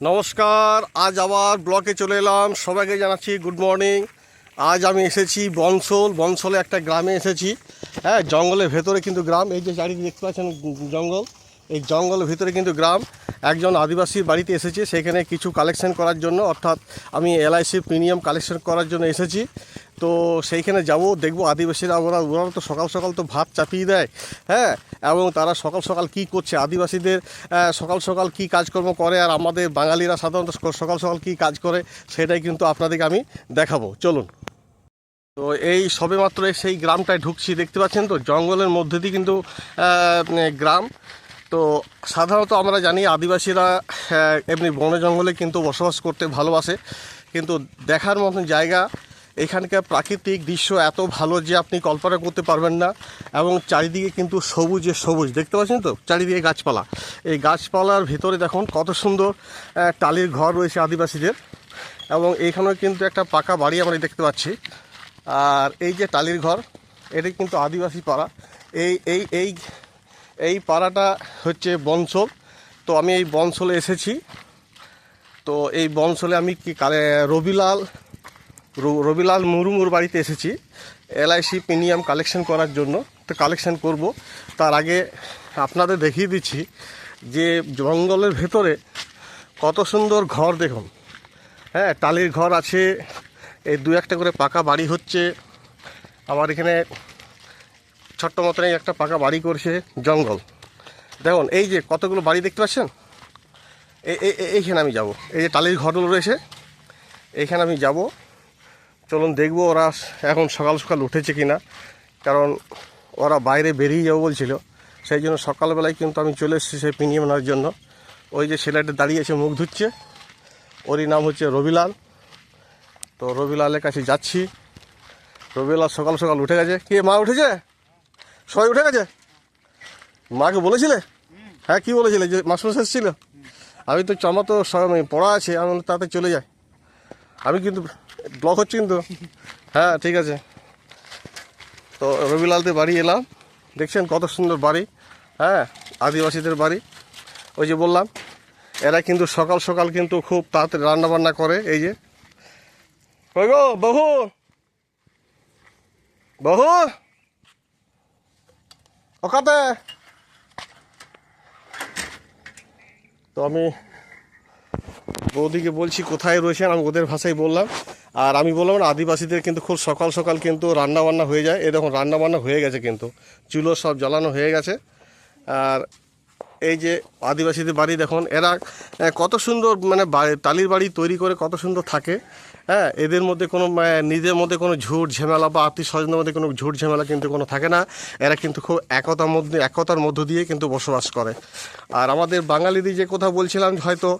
নমস্কার, আজ আবার ব্লকে চলে এলাম। সবাইকে জানাচ্ছি গুড মর্নিং আজ আমি এসেছি বনসল। বনসলে একটা গ্রামে এসেছি। হ্যাঁ জঙ্গলের ভেতরে কিন্তু গ্রাম। এই যে চারিদিকে দেখতে পাচ্ছেন জঙ্গল। এই জঙ্গলের ভেতরে কিন্তু গ্রাম। একজন আদিবাসীর বাড়িতে এসেছি, সেখানে কিছু কালেকশন করার জন্য, অর্থাৎ আমি এলআইসি প্রিমিয়াম কালেকশন করার জন্য এসেছি। তো সেইখানে যাব, দেখব আদিবাসীরা ওরা ওরা তো সকাল সকাল তো ভাত চাপিয়ে দেয় হ্যাঁ? এবং তারা সকাল সকাল কি করছে? আদিবাসীদের সকাল সকাল কি কাজকর্ম করে? আর আমাদের বাঙালিরা সাধারণত সকাল সকাল কি কাজ করে? সেটাই কিন্তু আপনাদেরকে আমি দেখাবো। চলুন। তো এই সবেমাত্র সেই গ্রামটায় ঢুকছি, দেখতে পাচ্ছেন তো? জঙ্গলের মধ্যে দিয়ে কিন্তু গ্রাম। তো সাধারণত আমরা জানি আদিবাসীরা এমনি বনে জঙ্গলে কিন্তু বসবাস করতে ভালোবাসে। কিন্তু দেখার মতন জায়গা, এখানকার প্রাকৃতিক দৃশ্য এত ভালো যে আপনি কল্পনা করতে পারবেন না। এবং চারিদিকে কিন্তু সবুজে সবুজ, দেখতে পাচ্ছেন তো? চারিদিকে গাছপালা। এই গাছপালার ভিতরে দেখুন কত সুন্দর টালির ঘর রয়েছে আদিবাসীদের। এবং এইখানেও কিন্তু একটা পাকা বাড়ি আমরা দেখতে পাচ্ছি। আর এই যে টালির ঘর, এটি কিন্তু আদিবাসী পাড়া। এই এই এই এই পাড়াটা হচ্ছে বনসল। তো আমি এই বনসলে এসেছি। তো এই বনসলে আমি কি কালে, রবিলাল রবিলাল মুরমুর বাড়িতে এসেছি। এলআইসি প্রিমিয়াম কালেকশন করার জন্য। তো কালেকশন করব। তার আগে আপনাদের দেখিয়ে দিচ্ছি যে জঙ্গলের ভেতরে কত সুন্দর ঘর দেখুন। হ্যাঁ টালির ঘর আছে। এই দু একটা করে পাকা বাড়ি হচ্ছে। আমার এখানে ছোট্ট মতনই একটা পাকা বাড়ি করছে জঙ্গল। দেখুন, এই যে কতগুলো বাড়ি দেখতে পাচ্ছেন? এই এই- এই- এইখানে আমি যাব। এই যে টালির ঘরগুলো রয়েছে, এইখানে আমি যাব। চলুন দেখব ওরা এখন সকাল সকাল উঠেছে কিনা। কারণ ওরা বাইরে বেরিয়ে যাব বলছিল। সেই জন্য সকালবেলায় কিন্তু আমি চলে এসেছি সেই প্রিমিয়াম নেওয়ার জন্য। ওই যে ছেলেটা দাঁড়িয়ে আছে, মুখ ধুচ্ছে। ওরই নাম হচ্ছে রবিলাল। তো রবিলালের কাছে যাচ্ছি। রবিলাল সকাল সকাল উঠে গেছে। কে মা উঠেছে? সবাই উঠে গেছে? মাকে বলেছিলে? হ্যাঁ কি বলেছিলে? যে মাসমাস এসেছিল। আমি তো চমা তো পড়া আছে, আমি তাতে চলে যাই। আমি কিন্তু ব্লক হচ্ছে কিন্তু। হ্যাঁ ঠিক আছে। তো রবিলালদের বাড়ি এলাম। দেখছেন কত সুন্দর বাড়ি। হ্যাঁ আদিবাসীদের বাড়ি। ওই যে বললাম, এরা কিন্তু সকাল সকাল কিন্তু খুব তাড়াতাড়ি রান্না বান্না করে, এই যে। কই গো, বহু? বহু? ওকাতে তো আমি বৌদিকে বলছি, কোথায় রয়েছেন? আমি ওদের ভাষায় বললাম। আর আমি বললাম না, আদিবাসীদের কিন্তু খুব সকাল সকাল কিন্তু রান্না বান্না হয়ে যায়। দেখুন রান্না বান্না হয়ে গেছে কিন্তু। চুলো সব জ্বালানো হয়ে গেছে। আর এই যে আদিবাসীদের বাড়ি দেখুন, এরা কত সুন্দর মানে বাড়ি- টালির বাড়ি তৈরি করে কত সুন্দর থাকে। হ্যাঁ এদের মধ্যে কোনো নিজের মধ্যে কোনো ঝুট ঝামেলা বা আত্মীয় স্বজনের মধ্যে কোনো ঝুট ঝামেলা কিন্তু কোনো থাকে না। এরা কিন্তু খুব একতার মধ্যে, একতার মধ্য দিয়ে কিন্তু বসবাস করে। আর আমাদের বাঙালিদের যে কথা বলছিলাম, হয়তো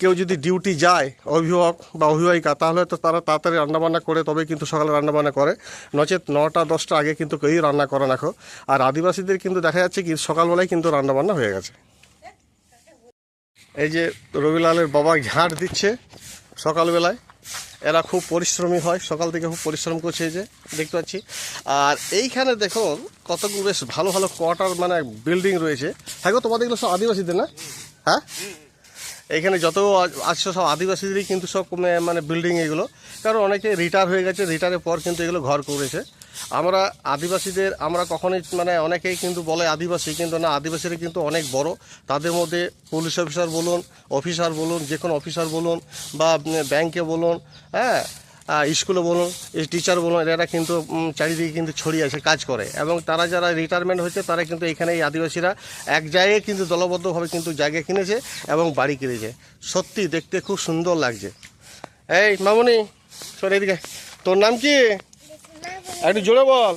কেউ যদি ডিউটি যায়, অভিভাবক বা অভিভাবিকা, তাহলে তো তারা তাড়াতাড়ি রান্নাবান্না করে তবে কিন্তু সকালে রান্নাবান্না করে। নচেত নটা, দশটা আগে কিন্তু কেউই রান্না করে রাখো আর আদিবাসীদের কিন্তু দেখা যাচ্ছে কি, সকালবেলায় কিন্তু রান্নাবান্না হয়ে গেছে। এই যে রবিলালের বাবা ঝাঁট দিচ্ছে সকালবেলায়। এরা খুব পরিশ্রমী হয়। সকাল থেকে খুব পরিশ্রম করছে যে, দেখতে পাচ্ছি। আর এইখানে দেখুন, কতগুলো বেশ ভালো ভালো কোয়ার্টার মানে বিল্ডিং রয়েছে। হ্যাঁ গো, তোমাদের এগুলো সব আদিবাসীদের না? হ্যাঁ? এখানে যত আছে সব আদিবাসীদেরই কিন্তু সব মানে- মানে বিল্ডিং এগুলো। কারণ অনেকে রিটায়ার হয়ে গেছে রিটায়ারের পর কিন্তু এগুলো ঘর করেছে। আমরা আদিবাসীদের, আমরা কখনোই মানে অনেকেই কিন্তু বলে আদিবাসী, কিন্তু না, আদিবাসীরা কিন্তু অনেক বড়। তাদের মধ্যে পুলিশ অফিসার বলুন অফিসার বলুন, যে কোনো অফিসার বলুন বা ব্যাংকে বলুন হ্যাঁ স্কুলে বলুন টিচার বলুন, এরা কিন্তু চারিদিকে কিন্তু ছড়িয়ে আছে কাজ করে। এবং তারা যারা রিটায়ারমেন্ট হয়েছে, তারা কিন্তু এখানে এই আদিবাসীরা এক জায়গায় কিন্তু দলবদ্ধভাবে কিন্তু জায়গা কিনেছে এবং বাড়ি কিনেছে। সত্যি দেখতে খুব সুন্দর লাগছে। এই মামনি শোন এদিকে। তোর নাম কি? একটু জোরে বল।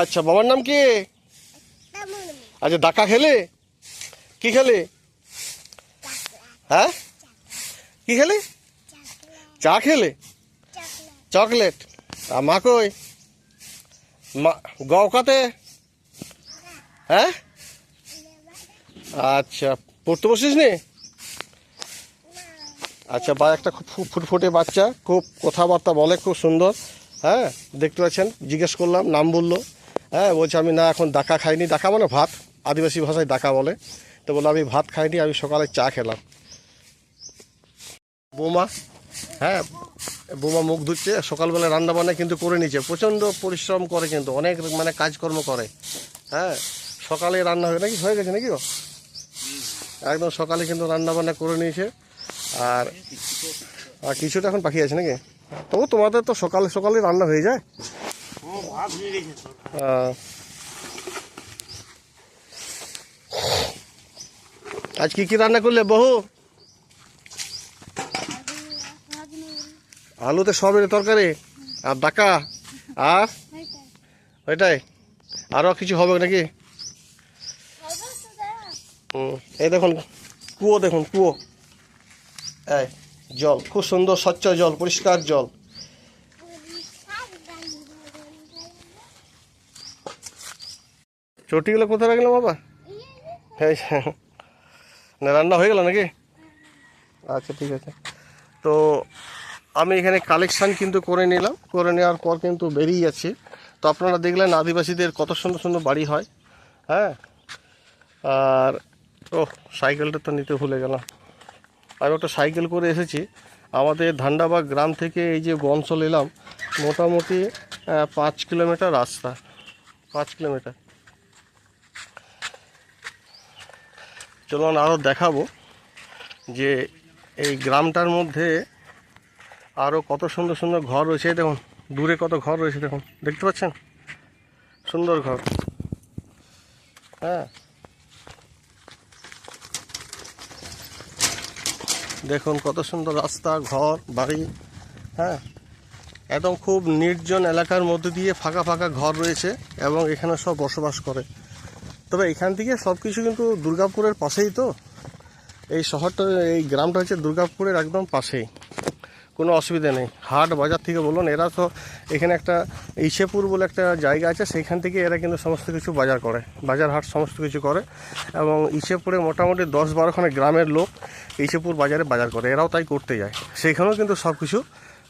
আচ্ছা বাবার নাম কি? আচ্ছা দাকা খেলে? কি খেলে? হ্যাঁ? কি খেলে? চা খেলে? চকলেট। আর মা কই? মা গওকাতে? হ্যাঁ? আচ্ছা পড়তে বসিস নি? আচ্ছা বা একটা খুব ফুটফুটে বাচ্চা খুব কথাবার্তা বলে খুব সুন্দর। হ্যাঁ দেখতে পাচ্ছেন, জিজ্ঞেস করলাম, নাম বলল। হ্যাঁ বলছে, আমি না, এখন ডাকা খাইনি। ডাকা মানে ভাত, আদিবাসী ভাষায় ডাকা বলে। তো বলল, আমি ভাত খাইনি, আমি সকালে চা খেলাম। বোমা হ্যাঁ বোমা মুখ ধুচ্ছে, সকালবেলা রান্না বান্না কিন্তু করে নিচ্ছে। প্রচণ্ড পরিশ্রম করে কিন্তু, অনেক মানে কাজকর্ম করে। হ্যাঁ সকালে রান্না হয়ে, নাকি হয়ে গেছে নাকি একদম সকালে কিন্তু রান্না বান্না করে নিয়েছে। আর কিছুটা এখন পাখি আছে নাকি? তবু তোমাদের তো সকালে সকালে রান্না হয়ে যায়। আজ কি কি রান্না করলে বহু? আলুতে সবের তরকারি আর ডাকা। আর? ওইটাই। আরও কিছু হবে নাকি? এই দেখুন, কুয়ো দেখুন, কুয়ো। এই। জল, খুব সুন্দর স্বচ্ছ জল, পরিষ্কার জল। চটিগুলো কোথায় রাখলাম বাবা? হ্যাঁ রান্না হয়ে গেল নাকি? আচ্ছা ঠিক আছে। তো আমি এখানে কালেকশান কিন্তু করে নিলাম। করে নেওয়ার পর কিন্তু বেরিয়ে যাচ্ছি। তো আপনারা দেখলেন আদিবাসীদের কত সুন্দর সুন্দর বাড়ি হয়। হ্যাঁ? আর ও সাইকেলটা তো নিতে ভুলে গেলাম। আমি একটা সাইকেল করে এসেছি। আমাদের ধান্ডাবাগ গ্রাম থেকে এই যে বনসল এলাম, মোটামুটি পাঁচ কিলোমিটার রাস্তা। পাঁচ কিলোমিটার। চলুন আরও দেখাবো যে এই গ্রামটার মধ্যে আরও কত সুন্দর সুন্দর ঘর রয়েছে। দেখুন, দূরে কত ঘর রয়েছে দেখুন। দেখতে পাচ্ছেন? সুন্দর ঘর। হ্যাঁ। দেখুন কত সুন্দর রাস্তা, ঘর, বাড়ি হ্যাঁ? একদম খুব নির্জন এলাকার মধ্যে দিয়ে ফাঁকা ফাঁকা ঘর রয়েছে এবং এখানে সব বসবাস করে। তবে এখান থেকে সব কিছু কিন্তু দুর্গাপুরের পাশেই তো। এই শহরটা, এই গ্রামটা হচ্ছে দুর্গাপুরের একদম পাশেই। কোনো অসুবিধা নেই। হাট বাজার থেকে বলুন, এরা তো এখানে একটা ইসেপুর বলে একটা জায়গা আছে, সেইখান থেকে এরা কিন্তু সমস্ত কিছু বাজার করে, বাজার হাট সমস্ত কিছু করে এবং ইসেপুরে মোটামুটি দশ বারোখানে গ্রামের লোক ইসেপুর বাজারে বাজার করে, এরাও তাই করতে যায়। সেইখানেও কিন্তু সব কিছু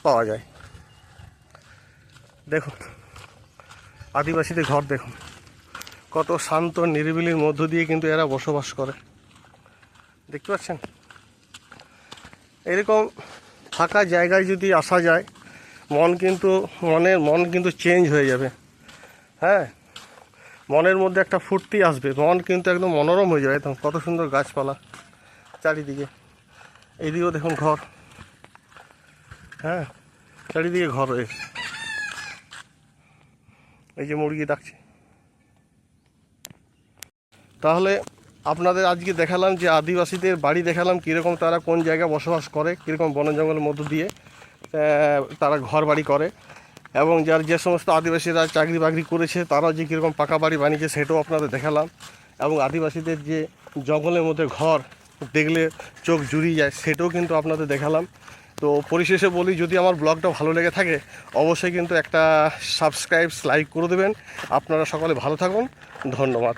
পাওয়া যায়। দেখুন, আদিবাসীদের ঘর দেখুন, কত শান্ত নিরিবিলির মধ্য দিয়ে কিন্তু এরা বসবাস করে। দেখতে পাচ্ছেন? এরকম ফাঁকা জায়গায় যদি আসা যায়, মন কিন্তু, মনের মন কিন্তু চেঞ্জ হয়ে যাবে। হ্যাঁ? মনের মধ্যে একটা ফুর্তি আসবে, মন কিন্তু একদম মনোরম হয়ে যাবে। একদম কত সুন্দর গাছপালা চারিদিকে। এইদিকেও দেখুন ঘর। হ্যাঁ? চারিদিকে ঘর রয়েছে এই যে মুরগি ডাকছে। তাহলে আপনাদের আজকে দেখালাম যে আদিবাসীদের বাড়ি দেখালাম কীরকম তারা কোন জায়গায় বসবাস করে, কীরকম বন জঙ্গলের মধ্য দিয়ে তারা ঘর বাড়ি করে। এবং যার যে সমস্ত আদিবাসীরা চাকরি বাকরি করেছে, তারাও যে কীরকম পাকা বাড়ি বানিয়েছে, সেটাও আপনাদের দেখালাম। এবং আদিবাসীদের যে জঙ্গলের মধ্যে ঘর দেখলে চোখ জুড়িয়ে যায়, সেটাও কিন্তু আপনাদের দেখালাম। তো পরিশেষে বলি, যদি আমার ব্লগটা ভালো লেগে থাকে, অবশ্যই কিন্তু একটা সাবস্ক্রাইব লাইক করে দেবেন। আপনারা সকলে ভালো থাকুন। ধন্যবাদ।